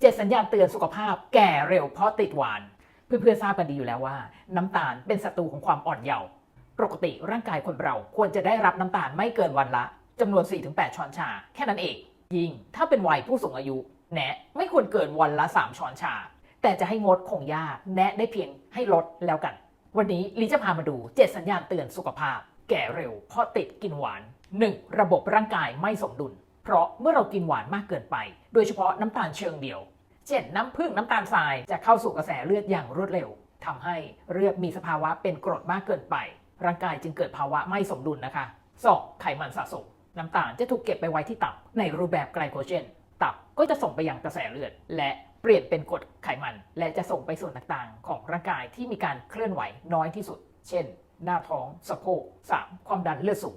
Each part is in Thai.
เจ็ดสัญญาณเตือนสุขภาพแก่เร็วเพราะติดหวาน เพื่อนๆทราบกันดีอยู่แล้วว่า น้ำตาลเป็นศัตรูของความอ่อนเยาว์ปกติร่างกายคนเราควรจะได้รับน้ำตาลไม่เกินวันละจำนวน 4-8 ช้อนชา แค่นั้นเอง ยิ่งถ้าเป็นวัยผู้สูงอายุ แนะไม่ควรเกินวันละ 3 ช้อนชา แต่จะให้งดคงยากแนะได้เพียงให้ลดแล้วกัน วันนี้ลีจะพามาดู 7 สัญญาณเตือนสุขภาพ แก่เร็วเพราะติดกินหวาน 1. ระบบร่างกายไม่สมดุล เพราะเมื่อเรากินหวานมากเกินไป โดยเฉพาะน้ำตาลเชิงเดียว เช่นน้ำผึ้งน้ำตาลทรายจะเข้าสู่กระแสเลือดอย่างรวดเร็วทำให้เลือดมีสภาวะเป็นกรดมากเกินไป ร่างกายจึงเกิดภาวะไม่สมดุลนะคะ 2. ไขมันสะสม น้ำตาลจะถูกเก็บไปไว้ที่ตับ ในรูปแบบไกลโคเจน ตับก็จะส่งไปยังกระแสเลือด และเปลี่ยนเป็นกรดไขมัน และจะส่งไปส่วนต่างๆ ของร่างกายที่มีการเคลื่อนไหวน้อยที่สุด เช่น หน้าท้อง สะโพก 3. ความดันเลือดสูง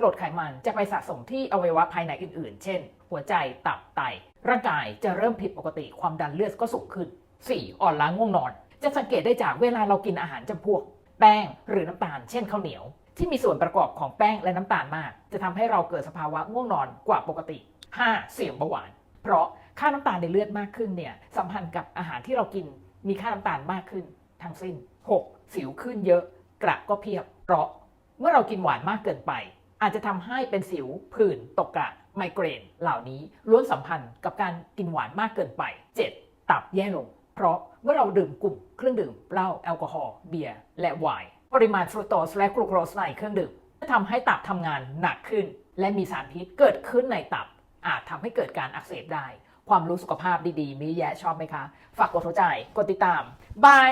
กรดไขมันจะไปสะสมที่อวัยวะภายในอื่นๆ เช่น หัวใจ ตับ ไต ร่างกายจะเริ่มผิดปกติ ความดันเลือดก็สูงขึ้น 4. อ่อนล้าง่วงนอน จะสังเกตได้จากเวลาเรากินอาหารจำพวก แป้งหรือน้ำตาล เช่นข้าวเหนียว ที่มีส่วนประกอบของแป้งและน้ำตาลมาก จะทำให้เราเกิดสภาวะง่วงนอนกว่าปกติ 5. เสี่ยงเบาหวาน เพราะค่าน้ำตาลในเลือดมากขึ้นเนี่ยสัมพันธ์กับอาหารที่เรากิน มีค่าน้ำตาลมากขึ้น ทั้งสิ้น 6. สิวขึ้นเยอะ กระก็เพียบ เพราะเมื่อเรากินหวานมากเกินไป อาจจะทำให้เป็นสิวผื่นตกกระไมเกรนเหล่านี้ล้วนสัมพันธ์กับการกินหวานมากเกินไป 7. ตับแย่ลง เพราะเมื่อเราดื่มกลุ่มเครื่องดื่มเหล้าแอลกอฮอล์เบียร์และไวน์ปริมาณฟรุตโตสและกลูโคสในเครื่องดื่มจะทำให้ตับทำงานหนักขึ้น และมีสารพิษเกิดขึ้นในตับ อาจทำให้เกิดการอักเสบได้ ความรู้สุขภาพดีๆ มีแยะชอบไหมคะ ฝากกดหัวใจ กดติดตามบาย